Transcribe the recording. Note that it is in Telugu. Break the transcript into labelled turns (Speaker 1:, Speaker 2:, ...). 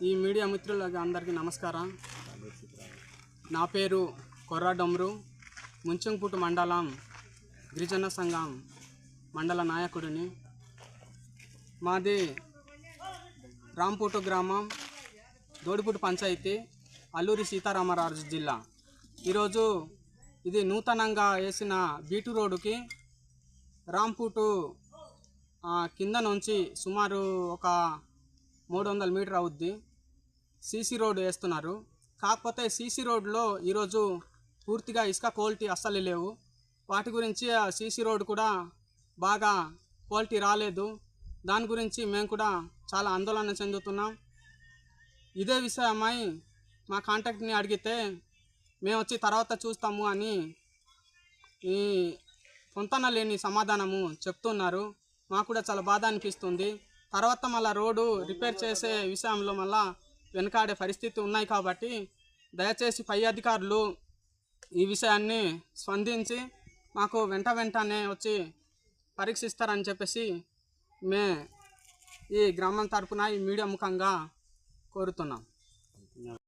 Speaker 1: ఈ మీడియా మిత్రులకి అందరికీ నమస్కారం. నా పేరు కొర్రా డమ్రు. ముంచంపుట్టు మండలం గిరిజన సంఘం మండల నాయకుడిని. మాది రాంపూటు గ్రామం దోడిపుట్టు పంచాయతీ అల్లూరి సీతారామరాజు జిల్లా. ఈరోజు ఇది నూతనంగా వేసిన బీటు రోడ్డుకి రాంపూటు కింద నుంచి సుమారు ఒక మూడు వందల మీటర్ అవుద్ది. సీసీ రోడ్ వేస్తున్నారు. కాకపోతే సీసీ రోడ్లో ఈరోజు పూర్తిగా ఇసుక క్వాలిటీ అస్సలు లేవు. వాటి గురించి ఆ సీసీ రోడ్ కూడా బాగా క్వాలిటీ రాలేదు. దాని గురించి మేము కూడా చాలా ఆందోళన చెందుతున్నాం. ఇదే విషయమై మా కాంటాక్ట్ని అడిగితే మేము వచ్చి తర్వాత చూస్తాము అని ఈ పొంతన లేని సమాధానము చెప్తున్నారు. మాకు కూడా చాలా బాధ అనిపిస్తుంది. తర్వాత మళ్ళీ రోడ్డు రిపేర్ చేసే విషయంలో మళ్ళీ వెనకాడే పరిస్థితి ఉన్నాయి కాబట్టి దయచేసి పై అధికారులు ఈ విషయాన్ని స్పందించి మాకు వెంట వెంటనే వచ్చి పరీక్షిస్తారని చెప్పేసి మే ఈ గ్రామం తరపున ఈ మీడియా ముఖంగా కోరుతున్నాం.